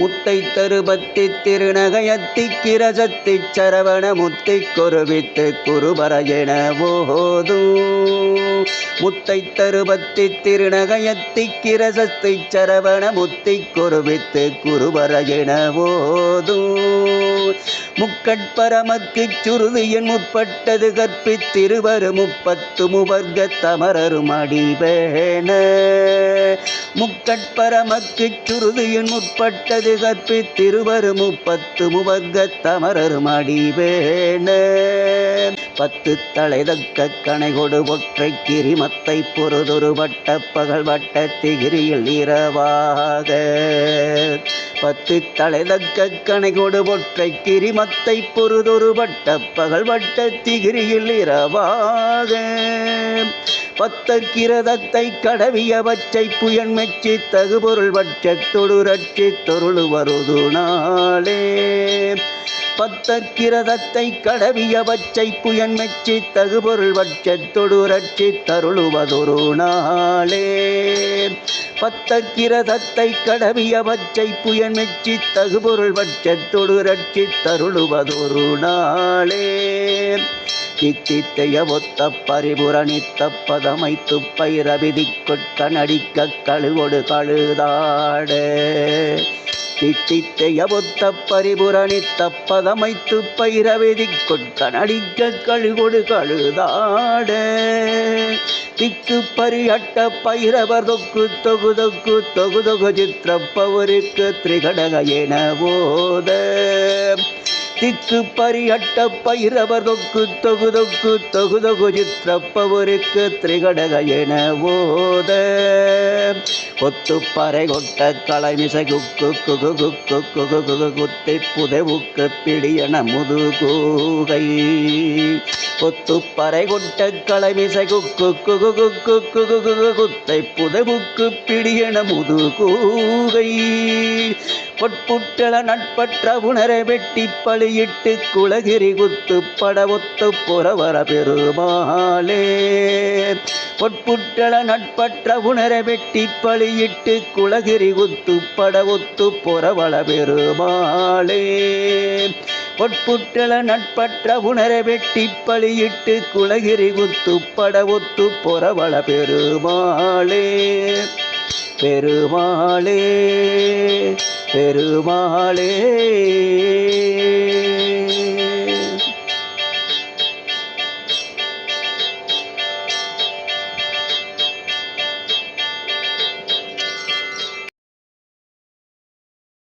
முத்தை தருபத்தி திருநகையத்தி கிரசத்தி சரவண முத்தை கொருவித்து குருபர என போதும் முத்தை தருபத்தி திருநகையத்தி கிரசத்தி சரவண முத்தை கொருவித்து குருபர என போதும் முக்கட்பரமக்கு சுருதியின் முற்பட்டது கற்பித்திருவரு முப்பத்து முவர்க்க தமரரும் அடிவேன. முக்கட்பரமக்கு சுருதியின் முற்பட்டது கற்பித்திருவரு முப்பத்து முவர்க்க தமரரும் அடிவேன. பத்து தலைதக்க கணை கொடு ஒற்றை கிரிமத்தை பொறுதொரு வட்ட பகல் வட்ட திகிரியில் இரவாக. பத்து தலைதக்க கணை கொடு ஒற்றை கிரிமத்தை பொறுதொரு வட்ட பகல் வட்ட திகிரியில் இரவாக. பத்தற்கிரதத்தை கடவிய புயன் மெச்சி தகுபொருள் வட்சத்தொடு ரட்சி தொருள் வருது நாளே. பத்தக்கிரதத்தை கடவிய பச்சை புயன் மெச்சி தகுபொருள் வட்சத்தொடு ரட்சி தருளுவதொரு நாளே. பத்தக்கிரதத்தை கடவிய பச்சை புயன் மெச்சி தகுபொருள் வட்சத்தொடு ரட்சி தருளுவதொரு நாளே. தித்தித்தைய ஒத்த பரிபுரணித்த பதமைத்து பைரவிதி கொட்கனடிக்க கழுவொடு கழுதாடே. தித்தித்தைய அபுத்த பரிபுரணி தப்பதமைத்து பயிரவெதி கொட்கனடிக்க கழுகொடு கழுதாட. திக்கு பரியட்ட பயிரவர் தொக்கு தொகு தொக்கு தொகு தொகு சித்திரப்பவருக்கு திரிகடக என போத திக்கு பரியட்ட பயிரவர் தொக்கு தொகு தொக்கு தொகு தொகு சித்திரப்பவருக்கு திரிகடக என போத கொத்து பறை கொட்ட களைமிசை குக்கு குகு குக்கு குகு குகு குத்தை புதவுக்கு பிடியன முதுகூகை கொத்து பறை கொட்ட களைமிசை குக்கு குகு குக்கு குகு குகு குத்தை புதவுக்கு பிடியன முதுகூகை பொட்புட்டள நட்பற்ற உணரை வெட்டி பழியிட்டு குலகிரி குத்து பட ஒத்து புறவர பெருமாளே. பொட்புட்டள நட்பற்ற உணரை வெட்டி பழியிட்டு குலகிரி குத்து பட ஒத்து புறவள பெருமாளே. பொட்புட்டள நட்பற்ற உணரை வெட்டி பழியிட்டு குலகிரி குத்து பட ஒத்து புறவள பெருமாளே. பெருமாளே. பெருமாளே.